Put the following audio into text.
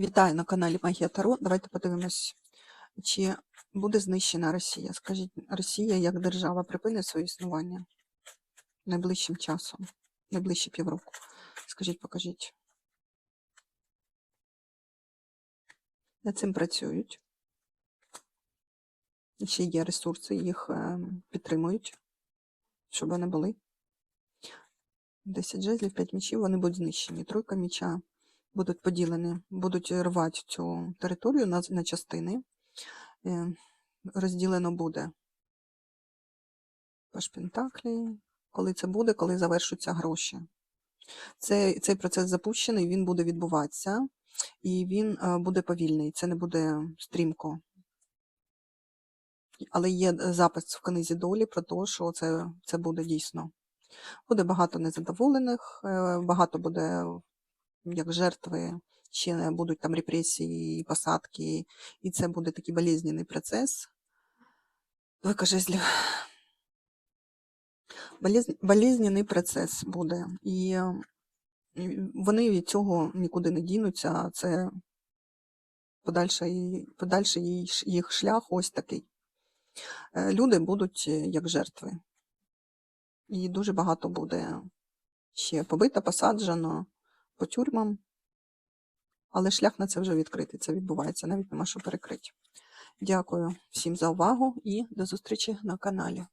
Вітаю на каналі Магія Таро. Давайте подивимось, чи буде знищена Росія. Скажіть, Росія як держава припинить своє існування найближчим часом, найближчі півроку. Скажіть, покажіть. Над цим працюють. Ще є ресурси, їх е, підтримують, щоб вони були. 10 жезлів, 5 мічів, вони будуть знищені. Тройка міча будуть поділені, будуть рвати цю територію на, на частини. Е, Розділено буде Пентаклі. Коли це буде, коли завершуться гроші. Цей, цей процес запущений, він буде відбуватися, і він е, буде повільний, це не буде стрімко. Але є е, запис в книзі долі про те, що це, це буде дійсно. Буде багато незадоволених, багато буде як жертви, ще будуть там репресії, посадки, і це буде такий болезненний процес. Двойка жезлів. Болезн- Болезненний процес буде. І вони від цього нікуди не дінуться. Це подальший, подальший їх шлях ось такий. Е, Люди будуть е, як жертви. І дуже багато буде ще побито, посаджено по тюрмам. Але шлях на це вже відкритий. Це відбувається, навіть нема що перекрити. Дякую всім за увагу і до зустрічі на каналі.